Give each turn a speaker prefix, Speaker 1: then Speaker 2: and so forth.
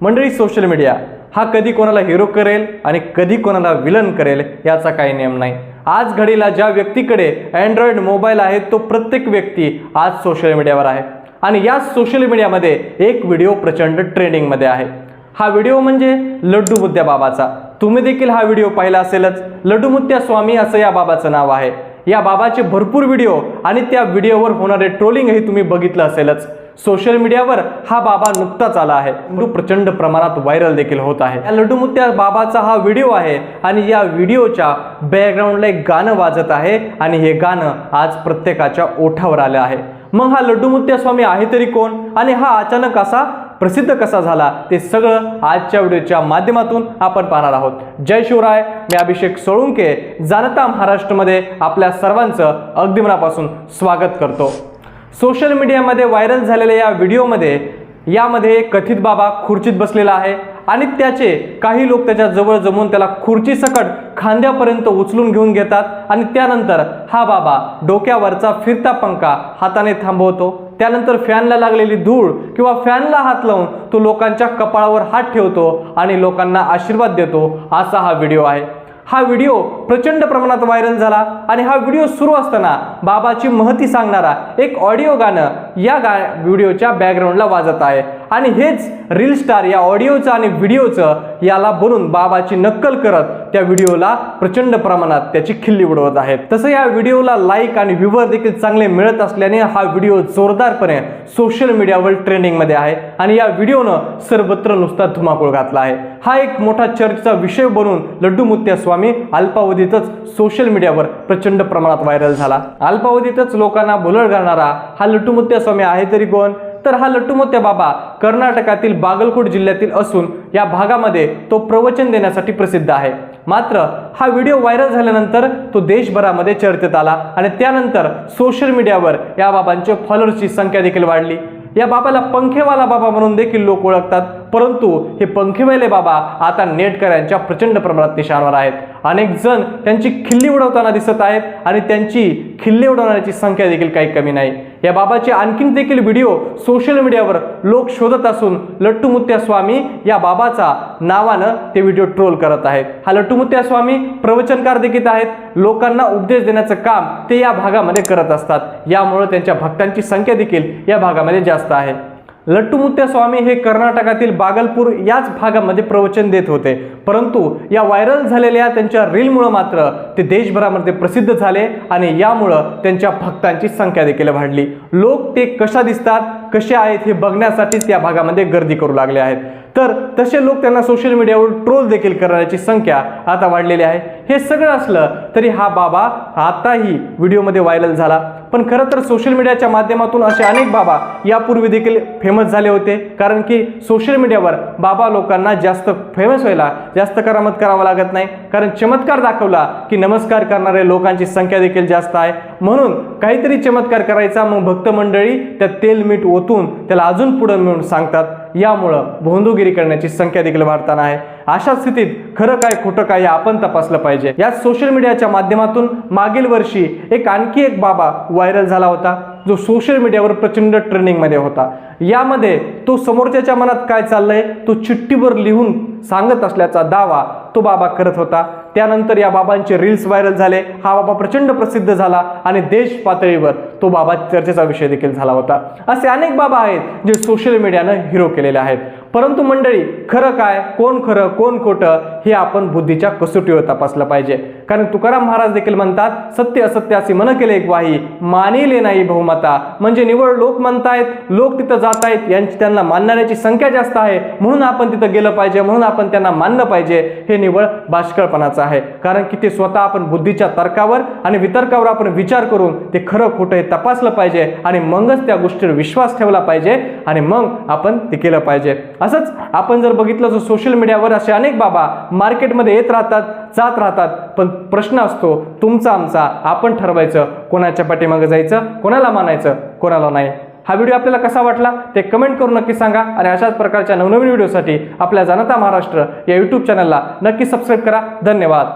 Speaker 1: मंडळी social media हा कधी कोणाला हिरो करेल आणि कधी कोणाला विलन करेल याचा काही नियम नाही. आज घडीला ज्या व्यक्तीकडे अँड्रॉइड मोबाईल आहे तो प्रत्येक व्यक्ती आज सोशल मीडियावर आहे. आणि या सोशल मीडियामध्ये एक व्हिडिओ प्रचंड ट्रेंडिंगमध्ये आहे. हा व्हिडिओ म्हणजे लड्डू मुद्द्या बाबाचा. तुम्ही देखील हा व्हिडिओ पाहिला असेलच. लड्डू मुद्द्या स्वामी असं या बाबाचं नाव आहे. या बाबाचे भरपूर व्हिडिओ आणि त्या व्हिडिओवर होणारे ट्रोलिंगही तुम्ही बघितलं असेलच. सोशल मीडियावर हा बाबा नुकताच आला आहे. तो प्रचंड प्रमाणात व्हायरल देखील होत आहे. या लड्डू मुत्या बाबाचा हा व्हिडिओ आहे आणि या व्हिडिओच्या बॅकग्राऊंडला एक गाणं वाजत आहे आणि हे गाणं आज प्रत्येकाच्या ओठावर आलं आहे. मग हा लड्डू मुत्या स्वामी आहे तरी कोण? आणि हा अचानक असा प्रसिद्ध कसा झाला? ते सगळं आजच्या व्हिडिओच्या माध्यमातून आपण पाहणार आहोत. जय शिवराय मी अभिषेक सोळुंके जाणता महाराष्ट्रमध्ये आपल्या सर्वांचं अगदी मनापासून स्वागत करतो. सोशल मीडियामध्ये व्हायरल झालेल्या या व्हिडिओमध्ये यामध्ये कथित बाबा खुर्चीत बसलेला आहे आणि त्याचे काही लोक त्याच्याजवळ जमून त्याला खुर्ची सकट खांद्यापर्यंत उचलून घेऊन घेतात आणि त्यानंतर हा बाबा डोक्यावरचा फिरता पंखा हाताने थांबवतो. त्यानंतर फॅनला लागलेली धूळ किंवा फॅनला हात लावून तो लोकांच्या कपाळावर हात ठेवतो आणि लोकांना आशीर्वाद देतो असा हा व्हिडिओ आहे. हा व्हिडिओ प्रचंड प्रमाणात व्हायरल झाला आणि हा व्हिडिओ सुरू असताना बाबाची महती सांगणारा एक ऑडिओ गाणं या गा व्हिडिओच्या बॅकग्राऊंडला वाजत आहे. आणि हेच रील स्टार या ऑडिओचं आणि व्हिडिओचं याला बनून बाबाची नक्कल करत त्या व्हिडिओला प्रचंड प्रमाणात त्याची खिल्ली उडवत आहेत. तसं या व्हिडिओला लाईक आणि व्ह्यूवर देखील चांगले मिळत असल्याने हा व्हिडिओ जोरदारपणे सोशल मीडियावर ट्रेंडिंगमध्ये आहे. आणि या व्हिडिओनं सर्वत्र नुसता धुमाकूळ घातला आहे. हा एक मोठा चर्चचा विषय बनून लड्डू मुत्या स्वामी अल्पावधीतच सोशल मीडियावर प्रचंड प्रमाणात व्हायरल झाला. अल्पावधीतच लोकांना भुलळ घालणारा हा लड्डू मुत्या स्वामी आहे तरी कोण? तर हा लट्टूमोत्या बाबा कर्नाटकातील बागलकोट जिल्ह्यातील असून या भागामध्ये तो प्रवचन देण्यासाठी प्रसिद्ध आहे. मात्र हा व्हिडिओ व्हायरल झाल्यानंतर तो देशभरामध्ये चर्चेत आला आणि त्यानंतर सोशल मीडियावर या बाबांच्या फॉलोअर्सची संख्या देखील वाढली. या बाबाला पंखेवाला बाबा म्हणून देखील लोक ओळखतात. परंतु हे पंखेवाले बाबा आता नेटकऱ्यांच्या प्रचंड प्रमाणात निशाणवर आहेत. अनेक जण त्यांची खिल्ली उडवताना दिसत आहेत आणि त्यांची खिल्ली उडवण्याची संख्या देखील काही कमी नाही. या बाबाचे आणखीन देखील व्हिडिओ सोशल मीडियावर लोक शोधत असून लट्टू स्वामी या बाबाचा नावानं ते व्हिडिओ ट्रोल करत आहेत. हा लट्टू स्वामी प्रवचनकार देखील आहेत. लोकांना उपदेश देण्याचं काम ते या भागामध्ये करत असतात. यामुळे त्यांच्या भक्तांची संख्या देखील या भागामध्ये जास्त आहे. लट्टुमुत्या स्वामी हे कर्नाटकातील बागलपूर याच भागामध्ये प्रवचन देत होते. परंतु या व्हायरल झालेल्या त्यांच्या रीलमुळं मात्र ते देशभरामध्ये प्रसिद्ध झाले आणि यामुळं त्यांच्या भक्तांची संख्या देखील वाढली. लोक ते कशा दिसतात कसे आहेत हे बघण्यासाठीच या भागामध्ये गर्दी करू लागले आहेत. तर तसे लोक त्यांना सोशल मीडियावर ट्रोल देखील करण्याची संख्या आता वाढलेली आहे. हे सगळं असलं तरी हा बाबा आताही व्हिडिओमध्ये व्हायरल झाला. पण खरं तर सोशल मीडियाच्या माध्यमातून असे अनेक बाबा यापूर्वी देखील फेमस झाले होते. कारण की सोशल मीडियावर बाबा लोकांना जास्त फेमस व्हायला जास्त करामत करावा लागत नाही. कारण चमत्कार दाखवला की नमस्कार करणाऱ्या लोकांची संख्या देखील जास्त आहे. म्हणून काहीतरी चमत्कार करायचा मग भक्त मंडळी त्या तेल मीठ ओतून त्याला अजून पुढं मिळून सांगतात. यामुळं भोंदूगिरी करण्याची संख्या देखील वाढताना आहे. अशा स्थितीत खरं काय खोटं काय हे आपण तपासलं पाहिजे. या सोशल मीडियाच्या माध्यमातून मागील वर्षी एक आणखी एक बाबा व्हायरल झाला होता. जो सोशल मीडियावर प्रचंड ट्रेनिंगमध्ये होता. यामध्ये तो समोरच्याच्या मनात काय चाललंय? तो चिठ्ठीवर लिहून सांगत असल्याचा दावा तो बाबा करत होता. त्यानंतर या बाबांचे रील्स व्हायरल झाले. हा बाबा प्रचंड प्रसिद्ध झाला आणि देश पातळीवर तो बाबा चर्चेचा विषय देखील झाला होता. असे अनेक बाबा आहेत जे सोशल मीडियानं हिरो केलेले आहेत. परंतु मंडळी खरं काय कोण खरं कोण खोटं हे आपण बुद्धीच्या कसोटीवर तपासलं पाहिजे. कारण तुकाराम महाराज देखील म्हणतात सत्य असत्य असे मन केले एक वाही मानिले नाही बहुमता. म्हणजे निवड लोक म्हणतायत लोक तिथं जात आहेत यांची त्यांना मानणाऱ्याची संख्या जास्त आहे. म्हणून आपण तिथं गेलं पाहिजे म्हणून आपण त्यांना मानलं पाहिजे हे निवळ बाष्कळपणाचं आहे. कारण की ते स्वतः आपण बुद्धीच्या तर्कावर आणि वितर्कावर आपण विचार करून ते खरं खोटं हे तपासलं पाहिजे आणि मगच त्या गोष्टीवर विश्वास ठेवला पाहिजे आणि मग आपण ते केलं पाहिजे. असंच आपण जर बघितलं तर सोशल मीडियावर असे अनेक बाबा मार्केटमध्ये येत राहतात जात राहतात. पण प्रश्न असतो तुमचा आमचा आपण ठरवायचं कोणाच्या पाठीमागे जायचं कोणाला मानायचं कोणाला नाही. हा व्हिडिओ आपल्याला कसा वाटला ते कमेंट करून नक्की सांगा आणि अशाच प्रकारच्या नवनवीन व्हिडिओसाठी आपल्या जनता महाराष्ट्र या यूट्यूब चॅनलला नक्की सबस्क्राईब करा. धन्यवाद.